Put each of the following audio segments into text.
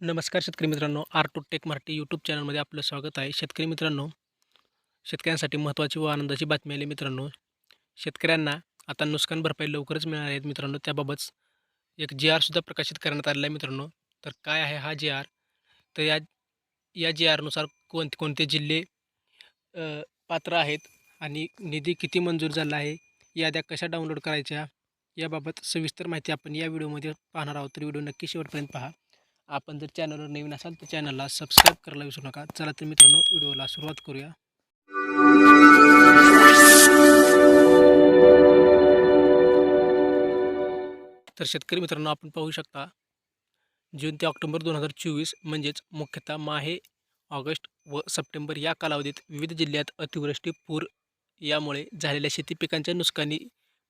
नमस्कार शेतकरी मित्रांनो R two tech Marathi YouTube चॅनलमध्ये आपलं स्वागत आहे. शेतकरी मित्रांनो शेतकऱ्यांसाठी महत्त्वाची व आनंदाची बातमी आली मित्रांनो. शेतकऱ्यांना आता नुकसान भरपाई लवकरच मिळणार आहेत मित्रांनो. त्याबाबत एक जी आरसुद्धा प्रकाशित करण्यात आलेला आहे मित्रांनो. तर काय आहे हा जी आर तर या या जी आरनुसार कोणते कोणते जिल्हे पात्र आहेत आणि निधी किती मंजूर झाला आहे याद्या कशा डाउनलोड करायच्या याबाबत सविस्तर माहिती आपण या व्हिडिओमध्ये पाहणार आहोत. तर व्हिडिओ नक्की शेवटपर्यंत पहा. आपण जर चॅनलवर नवीन असाल तर चॅनलला सबस्क्राईब करायला विसरू नका. चला तर मित्रांनो व्हिडिओला सुरुवात करूया. तर शेतकरी मित्रांनो आपण पाहू शकता जून ते ऑक्टोबर दोन हजार चोवीस म्हणजेच मुख्यतः माहे ऑगस्ट व सप्टेंबर या कालावधीत विविध जिल्ह्यात अतिवृष्टी पूर यामुळे झालेल्या शेती पिकांच्या नुकसानी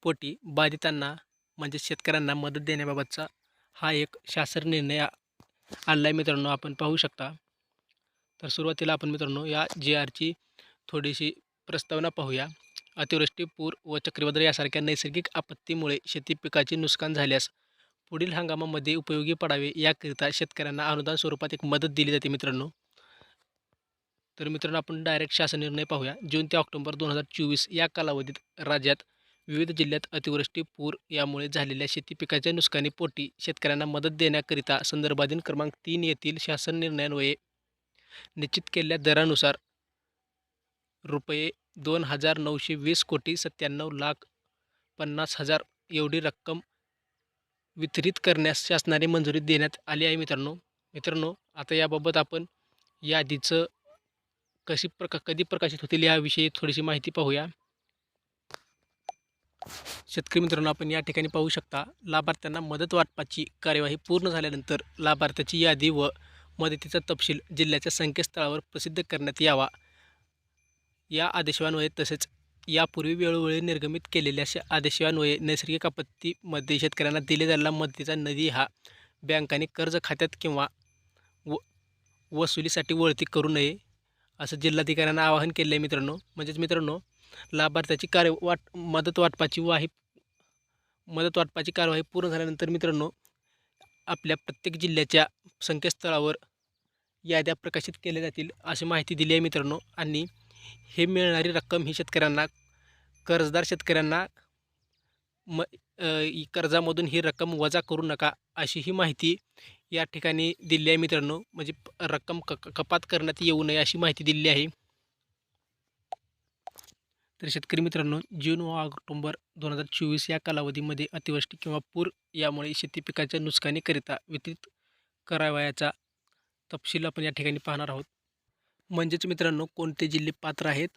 पोटी बाधितांना म्हणजे शेतकऱ्यांना मदत देण्याबाबतचा हा एक शासन निर्णय आणला आहे मित्रांनो आपण पाहू शकता. तर सुरुवातीला आपण मित्रांनो या जे आरची थोडीशी प्रस्तावना पाहूया. अतिवृष्टी पूर व चक्रीवादळ यासारख्या नैसर्गिक आपत्तीमुळे शेती पिकाचे नुकसान झाल्यास पुढील हंगामामध्ये उपयोगी पडावे याकरिता शेतकऱ्यांना अनुदान स्वरूपात एक मदत दिली जाते मित्रांनो. तर मित्रांनो आपण डायरेक्ट शासन निर्णय पाहूया. जून ते ऑक्टोबर दोन हजार चोवीस या कालावधीत राज्यात विविध जिल्ह्यात अतिवृष्टी पूर यामुळे झालेल्या शेती पिकाच्या नुकसानीपोटी शेतकऱ्यांना मदत देण्याकरिता संदर्भाधीन क्रमांक तीन येथील शासन निर्णयान्वये निश्चित केलेल्या दरानुसार रुपये दोन हजार नऊशे वीस कोटी सत्त्याण्णव लाख पन्नास हजार एवढी रक्कम वितरित करण्यास शासनाने मंजुरी देण्यात आली आहे मित्रांनो. मित्रांनो आता याबाबत आपण यादीचं कशी प्रका कधी प्रकाशित होतील याविषयी थोडीशी माहिती पाहूया. शेतकरी मित्रांनो आपण या ठिकाणी पाहू शकता लाभार्थ्यांना मदत वाटपाची कार्यवाही पूर्ण झाल्यानंतर लाभार्थ्याची यादी व मदतीचा तपशील जिल्ह्याच्या संकेतस्थळावर प्रसिद्ध करण्यात यावा. या आदेशान्वये तसेच यापूर्वी वेळोवेळी निर्गमित केलेल्या श आदेशान्वये नैसर्गिक आपत्तीमध्ये शेतकऱ्यांना दिले जाणारा मदतीचा निधी हा बँकांनी कर्ज खात्यात किंवा व वसुलीसाठी वळती करू नये असं जिल्हाधिकाऱ्यांना आवाहन केलं आहे मित्रांनो. म्हणजेच मित्रांनो लाभार्थ्याची कार्य वाट मदत वाटपाची वाही मदत वाटपाची कार्यवाही पूर्ण झाल्यानंतर मित्रांनो आपल्या प्रत्येक जिल्ह्याच्या संकेतस्थळावर याद्या प्रकाशित केल्या जातील अशी माहिती दिली आहे मित्रांनो. आणि हे मिळणारी रक्कम ही शेतकऱ्यांना कर्जदार शेतकऱ्यांना म कर्जामधून ही रक्कम वजा करू नका अशी ही माहिती या ठिकाणी दिली आहे मित्रांनो. म्हणजे रक्कम क क- कपात करण्यात येऊ नये अशी माहिती दिली आहे. तर शेतकरी मित्रांनो जून व ऑक्टोंबर दोन हजार चोवीस या कालावधीमध्ये अतिवृष्टी किंवा पूर यामुळे शेती पिकाच्या नुकसानीकरिता वितरित करावयाचा तपशील आपण या ठिकाणी पाहणार आहोत. म्हणजेच मित्रांनो कोणते जिल्हे पात्र आहेत?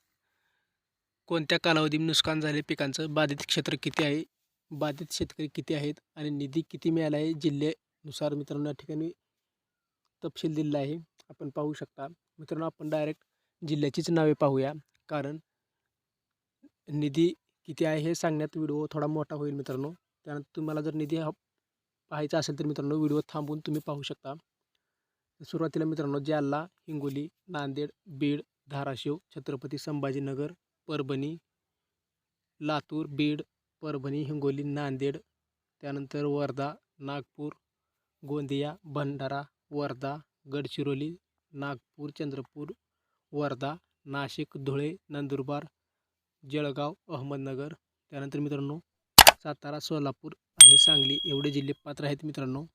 कोणत्या कालावधीत नुकसान झाले? पिकांचं बाधित क्षेत्र किती आहे? बाधित शेतकरी किती आहेत? आणि निधी किती मिळाला आहे? जिल्ह्यानुसार मित्रांनो या ठिकाणी तपशील दिलेला आहे. आपण पाहू शकता. मित्रांनो आपण डायरेक्ट जिल्ह्याचीच नावे पाहूया. कारण निधी किती आहे हे सांगण्यात व्हिडिओ थोडा मोठा होईल मित्रांनो. त्यानंतर तुम्हाला जर निधी हा पाहायचा असेल तर मित्रांनो व्हिडिओ थांबून तुम्ही पाहू शकता. सुरुवातीला मित्रांनो जालना हिंगोली नांदेड बीड धाराशिव छत्रपती संभाजीनगर परभणी लातूर बीड परभणी हिंगोली नांदेड त्यानंतर वर्धा नागपूर गोंदिया भंडारा वर्धा गडचिरोली नागपूर चंद्रपूर वर्धा नाशिक धुळे नंदुरबार जळगाव अहमदनगर. त्यानंतर मित्रांनो सातारा सोलापूर आणि सांगली एवढे जिल्हे पात्र आहेत मित्रांनो.